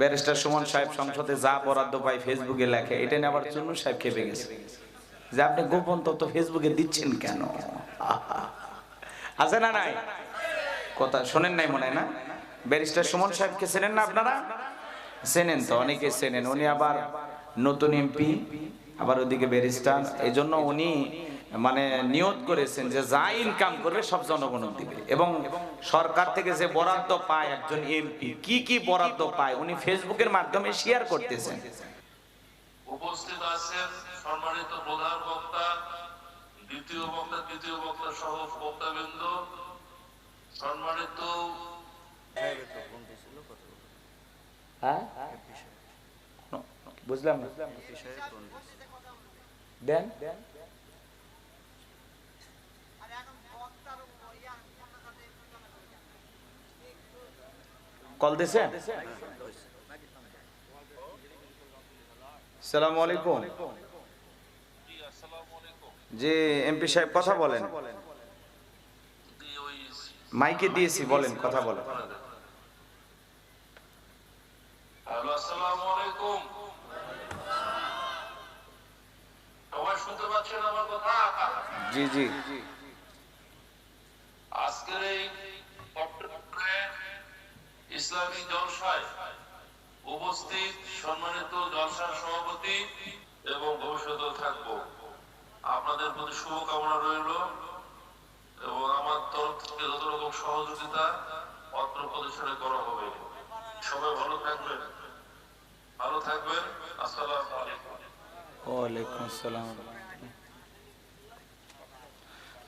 Barrister Suman সাহেব সংসদে যা বরাদ্দ পায় ফেসবুকে লেখে, এটা নিয়ে আবার চুন্নু সাহেব খেপে গেছে। যে আপনি গোপন তথ্য ফেসবুকে দিচ্ছেন কেন? আছে না নাই? কথা শোনেন নাই মনে না? ব্যারিস্টার সুমন সাহেবকে চেনেন না আপনারা? চেনেন তো অনেকে চেনেন। উনি আবার নতুন এমপি, আবার ওদিকে ব্যারিস্টার। এই জন্য উনি মানে নিয়ত করেছেন যে যা ইনকাম করবে সব জনগণ দিবে। এবং সরকার থেকে যে বরাদ্দ পায় একজন এমপি কি কি বরাদ্দ পায় উনি ফেসবুকের মাধ্যমে শেয়ার করতেছেন। উপস্থিত আছেন সম্মানিত প্রধান বক্তা দ্বিতীয় বক্তা তৃতীয় বক্তা সহ বক্তাবৃন্দ। সম্মানিত হ্যাঁ? বুঝলাম না। দেন। কল দিছে? সালাম আলাইকুম। জি এমপি সাহেব কথা বলেন। মাইকে দিয়েছি বলেন কথা বলেন। হ্যালো আসসালামু ইসলামী জলসায় উপস্থিত সম্মানিত জলসার সভাপতি এবং ভবিষ্যতেও থাকব। আপনাদের প্রতি শুভকামনা রইল এবং আমার তরফ থেকে যত রকম সহযোগিতা পত্র প্রদর্শনে করা হবে। সবাই ভালো থাকবেন। ভালো থাকবেন। আসসালামু আলাইকুম। আসসালাম।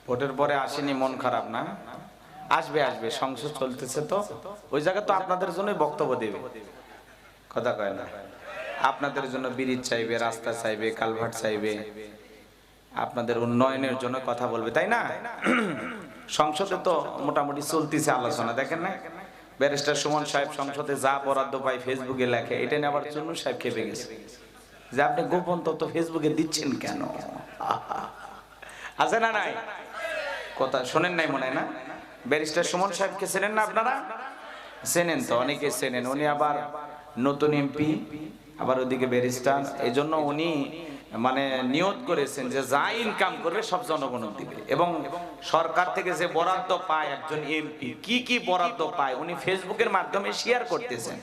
ভোটের পরে আসেনি, মন খারাপ না? আসবে আসবে সংসদ চলতেছে তো। ওই জায়গা তো আপনাদের জন্যই বক্তব্য দেবে। কথা কয় না। আপনাদের জন্য ব্রিজ চাইবে, রাস্তা চাইবে, কালভার্ট চাইবে। আপনাদের উন্নয়নের জন্য কথা বলবে, তাই না? সংসদে তো মোটামুটি চলতেছে আলোচনা, দেখেন না? ব্যারিস্টার সুমন সাহেব সংসদে যা বরাদ্দ পায় ফেসবুকে লেখে, এটা নিয়ে আবার চুন্নু সাহেব খেপে গেছে। যে আপনি গোপন তথ্য ফেসবুকে দিচ্ছেন কেন? আছে না নাই? কথা শোনেন নাই মনে হয় না? ব্যারিস্টার সুমন সাহেবকে চেনেন না আপনারা? চেনেন তো অনেকে চেনেন। উনি আবার নতুন এমপি, আবার ওদিকে ব্যারিস্টার। এই জন্য উনি মানে নিয়ত করেছেন যে যা ইনকাম করবে সব জনগণ দিবে। এবং সরকার থেকে যে বরাদ্দ পায় একজন এমপি, কি কি বরাদ্দ পায় উনি ফেসবুকের মাধ্যমে শেয়ার করতেছেন।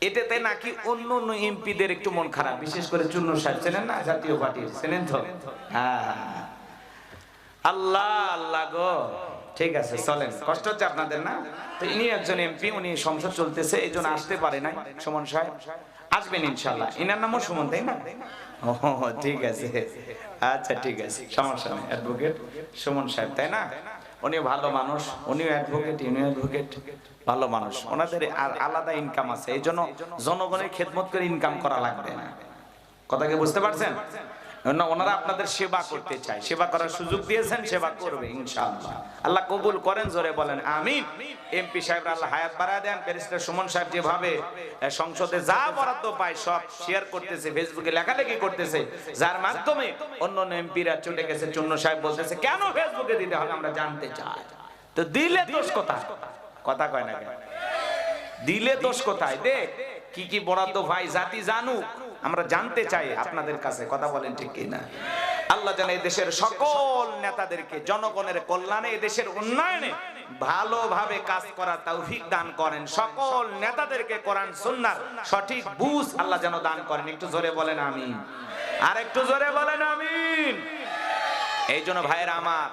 এটাতে নাকি অন্য অন্য এমপিদের একটু মন খারাপ, বিশেষ করে চুন্নু সাহেব। চেনেন না? জাতীয় পার্টির চেনেন তো? হ্যাঁ হ্যাঁ। আল্লাহ আল্লাহ গো। ঠিক আছে, চলেন। কষ্ট হচ্ছে আপনাদের না? তো ইনি একজন এমপি, উনি সংসদ চলতেছে, এই জন্য আসতে পারে নাই, সুমন সাহেব। আসবেন ইনশাল্লাহ। ইনার নামও সুমন, তাই না? ও, ঠিক আছে। আচ্ছা ঠিক আছে। সমস্যা নেই অ্যাডভোকেট সুমন সাহেব, তাই না? উনি ভালো মানুষ, উনিও অ্যাডভোকেট ইনিও অ্যাডভোকেট ভালো মানুষ। ওনাদের আর আলাদা ইনকাম আছে, এই জন্য জনগণের খেদমত করে ইনকাম করা লাগবে না। কথা কি বুঝতে পারছেন? ওনারা আপনাদের সেবা করতে চায়। সেবা করার সুযোগ দিয়েছেন, সেবা করবে আল্লাহ কবুল করেন, জোরে বলেন, আমিন। এমপি সাহেব আল্লাহ হায়াত বাড়ায় দেন সুমন সাহেব যেভাবে সংসদে যা বরাদ্দ পায়, সব শেয়ার করতেছে, ফেসবুকে লেখালেখি করতেছে, যার মাধ্যমে অন্য অন্য এমপিরা চলে গেছে। চুন্ন সাহেব বলতেছে, কেন ফেসবুকে দিতে হবে? আমরা জানতে চাই। তো দিলে দোষ কোথায়? কথা কয় না দিলে দোষ কোথায়? দেখ, কি কি বরাদ্দ ভাই, জাতি জানুক আমরা জানতে চাই আপনাদের কাছে, কথা বলেন ঠিক কি না আল্লাহ যেন এই দেশের সকল নেতাদেরকে, জনগণের কল্যাণে এই দেশের উন্নয়নে ভালোভাবে কাজ করার তৌফিক দান করেন। সকল নেতাদেরকে কোরআন, সুন্নার সঠিক বুঝ আল্লাহ যেন দান করেন। একটু জোরে বলেন আমিন। আর একটু জোরে বলেন আমিন। এই জন্য ভাইয়েরা আমার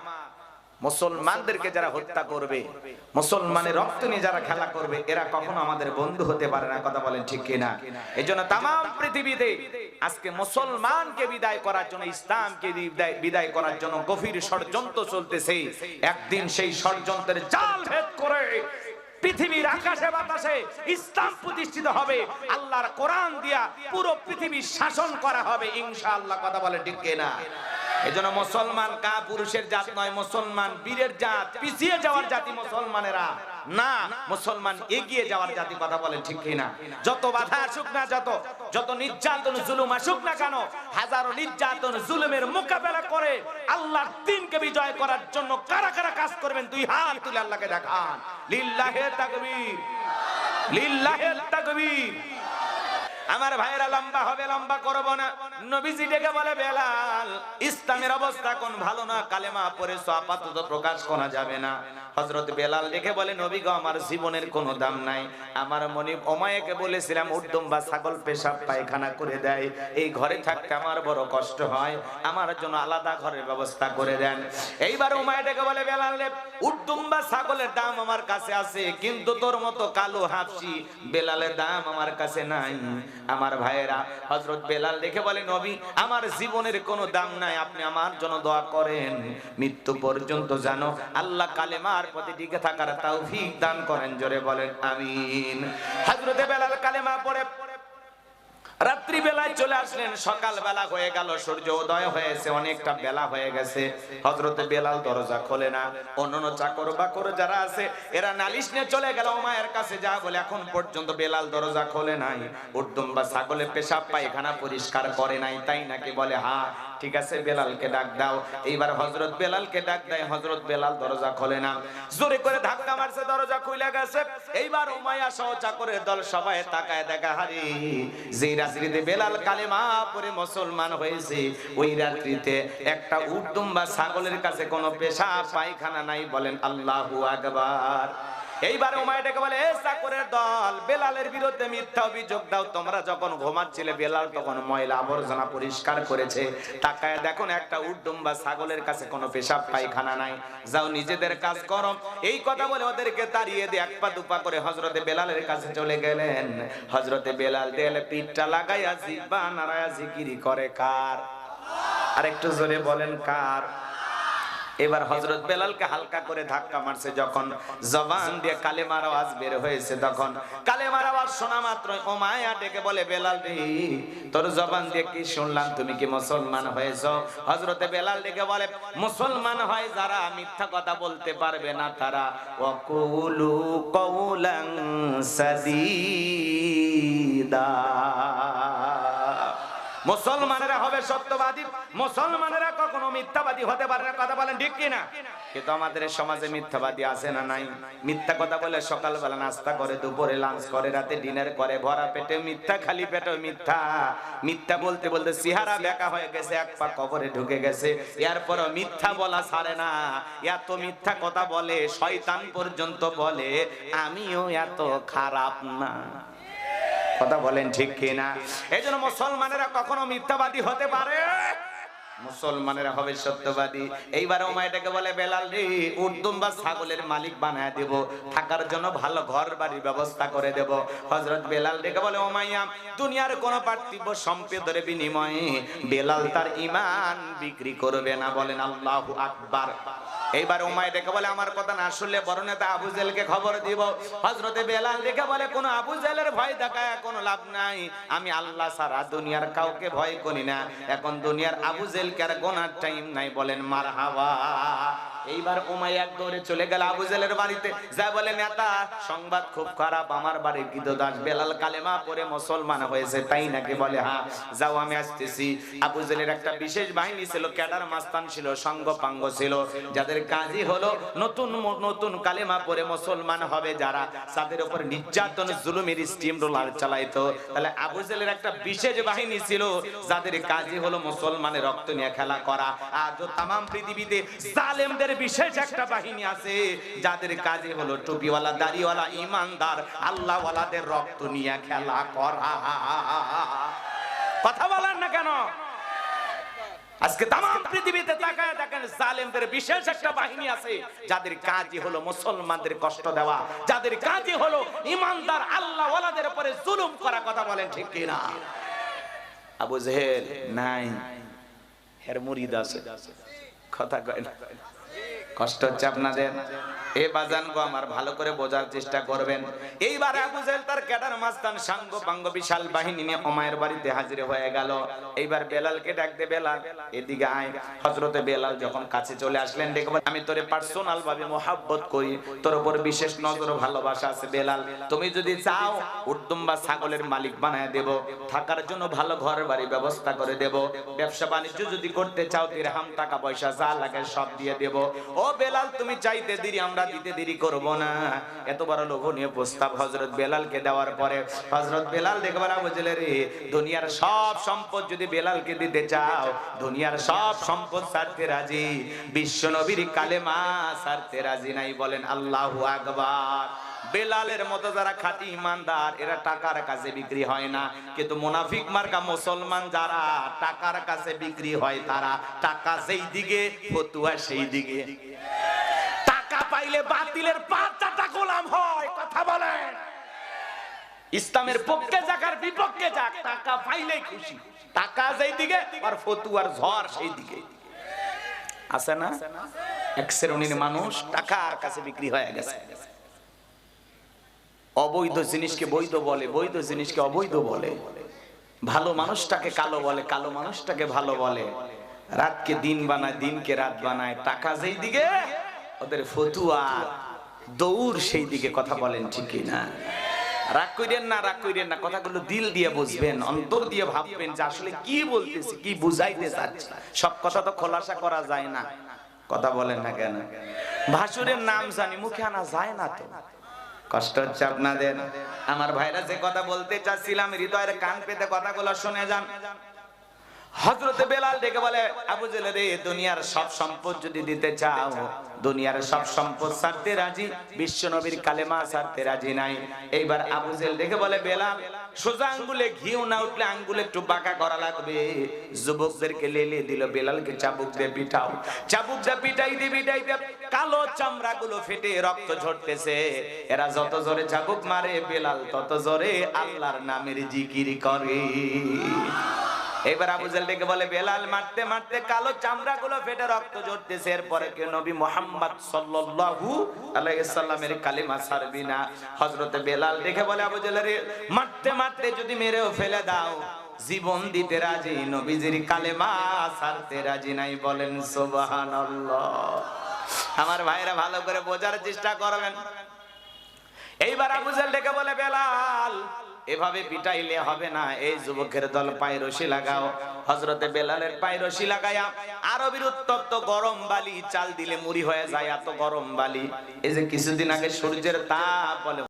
মুসলমানদেরকে যারা হত্যা করবে, মুসলমানের রক্ত নিয়ে যারা খেলা করবে, এরা কখনো আমাদের বন্ধু হতে পারে না, কথা বলেন ঠিক কিনা? এই জন্য তাম পৃথিবীতে আজকে মুসলমানকে বিদায় করার জন্য, ইসলামকে বিদায়- করার জন্য গভীর ষড়যন্ত্র চলতেছে। একদিন সেই ষড়যন্ত্রের জাল ভেদ করে পৃথিবীর আকাশে বাতাসে ইসলাম প্রতিষ্ঠিত হবে। আল্লাহর কোরআন দিয়া পুরো পৃথিবী শাসন করা হবে, ইনশাআল্লাহ, কথা বলে ঠিক কিনা? এজন্য মুসলমান কা পুরুষের জাত নয়, মুসলমান বীরের জাত। পিছিয়ে যাওয়ার জাতি মুসলমানেরা না, মুসলমান এগিয়ে যাওয়ার জাতি কথা বলেন ঠিক কিনা? যত বাধা আসুক না যত যত নির্যাতন, জুলুম আসুক না কেন, হাজারো নির্যাতন, জুলুমের মোকাবেলা করে আল্লাহর দিনকে বিজয় করার জন্য কারা কারা কাজ করবেন? দুই হাত তুলে আল্লাহকে দেখান। লিল্লাহে তাকবীর। লিল্লাহে তাকবীর। আমার ভাইরা লম্বা হবে, লম্বা করব না। নবীজি ডেকে বলে, বেলাল, ইসলামের অবস্থা কোন ভালো না, কালেমা পরে আপাতত প্রকাশ করা যাবে না। হযরত বেলাল ডেকে বলে, নবী গো, আমার জীবনের কোনো দাম নাই। আমার মনে ওমায়েকে বলেছিলাম উদ্যম বা ছাগল পেশাব পায়খানা করে দেয়। এই ঘরে থাকতে আমার বড় কষ্ট হয়। আমার জন্য আলাদা ঘরের ব্যবস্থা করে দেন। এইবার উমায় ডেকে বলে, বেলাল রে উদ্যম বা ছাগলের দাম আমার কাছে আছে, কিন্তু তোর মতো কালো হাফসি বেলালের দাম আমার কাছে নাই। আমার ভাইয়েরা হজরত বেলাল দেখে বলে, নবী, আমার জীবনের কোনো দাম নাই, আপনি আমার জন্য দোয়া করেন। মৃত্যু পর্যন্ত জানো আল্লাহ কালেমার প্রতি টিকে থাকার তৌফিক দান করেন। জোরে বলেন, আমিন। হজরত বেলাল কালেমা পড়ে রাত্রি বেলায় চলে আসলেন সকাল বেলা হয়ে গেল, সূর্য উদয় হয়েছে, অনেকটা বেলা হয়ে গেছে। হজরতে বেলাল দরজা খোলে না, অন্যান্য চাকর বাকর যারা আছে, এরা নালিশ নিয়ে চলে গেল মায়ের কাছে যা বলে, এখন পর্যন্ত বেলাল দরজা খোলে নাই। উর্দুম বা ছাগলে পেশাব, পায়খানা পরিষ্কার করে নাই। তাই নাকি বলে, হা ঠিক আছে, বেলালকে ডাক দাও। এইবার হজরত বেলালকে ডাক দেয় হজরত বেলাল দরজা খোলে না। জোরে করে ধাক্কা মারছে, দরজা খুলে গেছে। এইবার উমাইয়া সহ চাকরের দল সবাই তাকায় দেখা, হারি, যেই রাত্রিতে বেলাল কালেমা পরে মুসলমান হয়েছে, ওই রাত্রিতে একটা উর্দুম বা ছাগলের কাছে কোনো পেশা, পায়খানা নাই, বলেন আল্লাহু আকবার। এইবার উমায় ডেকে বলে, এ চাকরের দল, বেলালের বিরুদ্ধে মিথ্যা অভিযোগ দাও। তোমরা যখন ঘুমাচ্ছিলে, বেলাল তখন ময়লা আবর্জনা পরিষ্কার করেছে। তাকায় দেখুন একটা উর্দুম বা ছাগলের কাছে কোনো পেশাব পায়খানা নাই। যাও, নিজেদের কাজ করো। এই কথা বলে ওদেরকে তাড়িয়ে দিয়ে এক পা দুপা করে হজরতে বেলালের কাছে চলে গেলেন। হজরতে বেলাল দেয়ালে পিঠটা লাগাইয়া জিব্বা নারায়া জিকিরি করে, কার? আর একটু জোরে বলেন, কার? এবার হজরত বেলালকে হালকা করে ধাক্কা মারছে যখন জবান দিয়ে কালেমার আওয়াজ বের হয়েছে তখন। কালেমার আওয়াজ শোনা মাত্র ও মায়া ডেকে বলে, বেলাল রে, তোর জবান দিয়ে কি শুনলাম? তুমি কি মুসলমান হয়েছো? হজরতে বেলাল ডেকে বলে, মুসলমান হয় যারা মিথ্যা কথা বলতে পারবে না তারা। ওয়াকুলু কওলান সাদীদা। মুসলমানেরা হবে সত্যবাদী, মুসলমানেরা কখনো মিথ্যাবাদী হতে পারে না, কথা বলেন ঠিক কিনা? কিন্তু আমাদের সমাজে মিথ্যাবাদী আছে না নাই? মিথ্যা কথা বলে সকালবেলা নাস্তা করে, দুপুরে লাঞ্চ করে, রাতে ডিনার করে, ভরা পেটে মিথ্যা, খালি পেটে মিথ্যা। মিথ্যা বলতে বলতে সিহারা বেকা হয়ে গেছে, এক পা কবরে ঢুকে গেছে। এরপর মিথ্যা বলা ছাড়ে না। এত মিথ্যা কথা বলে, শয়তান পর্যন্ত বলে, আমিও এত খারাপ না। কথা বলেন ঠিক কিনা? এই জন্য মুসলমানেরা কখনো মিথ্যাবাদী হতে পারে? মুসলমানেরা হবে সত্যবাদী। এইবার ওমাইটাকে বলে বেলাল রে উর্দুম বা ছাগলের মালিক বানায় দেব। থাকার জন্য ভালো ঘর বাড়ির ব্যবস্থা করে দেব। হজরত বেলাল ডেকে বলে ওমাইয়া দুনিয়ার কোন পার্থিব সম্পদের বিনিময়ে বেলাল তার ইমান বিক্রি করবে না। বলেন আল্লাহু আকবার। এইবার উমায় দেখে বলে, আমার কথা না শুনলে বড় নেতা আবু জেলকে খবর দিব? হজরতে বেলাল দেখে বলে, কোন আবু জেলের ভয় দেখায়, কোনো লাভ নাই। আমি আল্লাহ সারা দুনিয়ার কাউকে ভয় করি না। এখন দুনিয়ার আবু জেলকে আর গোনার টাইম নাই। বলেন মার হাওয়া এইবার উমাই এক দৌড়ে চলে গেল আবু জেলের বাড়িতে। যা বলে, নেতা, সংবাদ খুব খারাপ, আমার বাড়ির গীতদাস বেলাল কালেমা পরে মুসলমান হয়েছে, তাই নাকি? বলে হ্যাঁ যাও, আমি আসতেছি। আবু জেলের একটা বিশেষ বাহিনী ছিল, ক্যাডার মাস্তান ছিল সঙ্গ পাঙ্গ ছিল, যাদের কাজই হলো, নতুন নতুন কালেমা পরে মুসলমান হবে যারা। তাদের উপর নির্যাতন, জুলুমের স্টিম রোলার চালাইতো। তাহলে আবু জেলের একটা বিশেষ বাহিনী ছিল, যাদের কাজই হলো মুসলমানের রক্ত নিয়ে খেলা করা। আজও তামাম পৃথিবীতে জালেমদের বিশেষ একটা বাহিনী আছে, যাদের কাজে হলো টুপিওয়ালা, দাড়িওয়ালা, ইমানদার, আল্লাহওয়ালাদের রক্ত নিয়ে খেলা করা। কথা বলেন না কেন? আজকে তাম পৃথিবীতে তাকায় দেখেন বিশেষ একটা বাহিনী আছে, যাদের কাজই হলো মুসলমানদের কষ্ট দেওয়া, যাদের কাজই হলো ইমানদার আল্লাহ উপরে জুলুম করা, কথা বলেন ঠিক কিনা? আবু জেহেল, নাই, হের মুরিদ আছে। কথা কয় না। কষ্ট হচ্ছে আপনাদের? তার আমি তোরে পার্সোনাল ভাবে মোহাব্বত করি। তোর উপর বিশেষ নজর ভালোবাসা আছে বেলাল। তুমি যদি চাও উদ্যম বা ছাগলের মালিক বানায় দেব। থাকার জন্য ভালো ঘর বাড়ি ব্যবস্থা করে দেব। ব্যবসা বাণিজ্য যদি করতে চাও দিরহাম টাকা পয়সা যা লাগে সব দিয়ে দেব। ও বেলাল, তুমি চাইতে দিরি, আমরা দিতে দেরি করব না। এত বড় লোভনীয় প্রস্তাব হজরত বেলালকে দেওয়ার পরে হজরত বেলাল দেখে বুঝলে রে দুনিয়ার সব সম্পদ যদি বেলালকে দিতে চাও, দুনিয়ার সব সম্পদ ছাড়তে রাজি। বিশ্ব নবীর কালেমা ছাড়তে রাজি নাই। বলেন, আল্লাহু আকবার। বেলালের মতো যারা খাঁটি ইমানদার, এরা টাকার কাছে বিক্রি হয় না। কিন্তু মুনাফিক মার্কা মুসলমান যারা, টাকার কাছে বিক্রি হয় তারা। টাকা সেই দিকে, ফতুয়া সেই দিকে। টাকা পাইলে বাতিলের পাঁচটা গোলাম হয়, কথা বলেন ইসলামের পক্ষে যাক আর বিপক্ষে যাক, টাকা পাইলেই খুশি। টাকা যেই দিকে আর ফতুয়ার ঝড় সেই দিকে আছে না? এক শ্রেণির মানুষ টাকার কাছে বিক্রি হয়ে গেছে। অবৈধ জিনিসকে বৈধ বলে, বৈধ জিনিসকে অবৈধ বলে। ভালো মানুষটাকে কালো বলে, কালো মানুষটাকে ভালো বলে। রাতকে দিন বানায়, দিনকে রাত বানায়। টাকা যেই দিকে ওদের ফতুয়া, দৌড় সেই দিকে কথা বলেন, ঠিক না? রাগ কইরেন না, রাগ কইরেন না, কথাগুলো দিল দিয়ে বুঝবেন, অন্তর দিয়ে ভাববেন যে আসলে কি বলতেছি, কি বুঝাইতে চাচ্ছি। সব কথা তো খোলাসা করা যায় না। কথা বলেন না কেন? ভাসুরের নাম জানি, মুখে আনা যায় না তো। কষ্ট হচ্ছে আপনাদের। আমার ভাইরা যে কথা বলতে চাচ্ছিলাম, হৃদয়ের কান পেতে কথাগুলো শুনে যান। হজরতে বেলাল ডেকে বলে, আবু জেলে রে, দুনিয়ার সব সম্পদ যদি দিতে চাও, দুনিয়ার সব সম্পদ ছাড়তে রাজি? বিশ্ব নবীর কালেমা ছাড়তে রাজি নাই। এইবার আবু জেল ডেকে বলে, বেলাল, সোজা আঙ্গুলে ঘিও না উঠলে আঙ্গুলে একটু বাঁকা করা লাগবে। যুবকদেরকে লেলে দিল, বেলালকে চাবুক দিয়ে পিটাও। চাবুক দিয়ে পিটাই দিয়ে পিটাই দিয়ে কালো চামড়া গুলো ফেটে রক্ত ঝরতেছে। এরা যত জোরে চাবুক মারে, বেলাল তত জোরে আল্লাহর নামের জিকির করে। এবার আবু জাল ডেকে বলে, বেলাল, মারতে মারতে কালো চামড়া গুলো ফেটে রক্ত ঝরতেছে। এরপরে কে নবী মোহাম্মদ সাল্লাল্লাহু আলাইহি সাল্লামের কালিমা ছাড়বি না। হযরতে বেলাল দেখে বলে, আবু জাল মারতে মারতে যদি মেরেও ফেলে দাও, জীবন দিতে রাজি, নবীজির কালেমা ছাড়তে রাজি নাই বলেন সুবহানাল্লাহ। আমার ভাইরা ভালো করে বোঝার চেষ্টা করবেন। এইবার আবু জাল ডেকে বলে, বেলাল এভাবে পিটাইলে হবে না। এই যুবকের দল পায়ে রশি লাগাও। হজরতে বেলালের পায়ে রশি লাগায়া আরবির উত্তপ্ত গরম বালি, চাল দিলে মুড়ি হয়ে যায় এত গরম বালি। এই যে কিছুদিন আগে সূর্যের তাপ বলে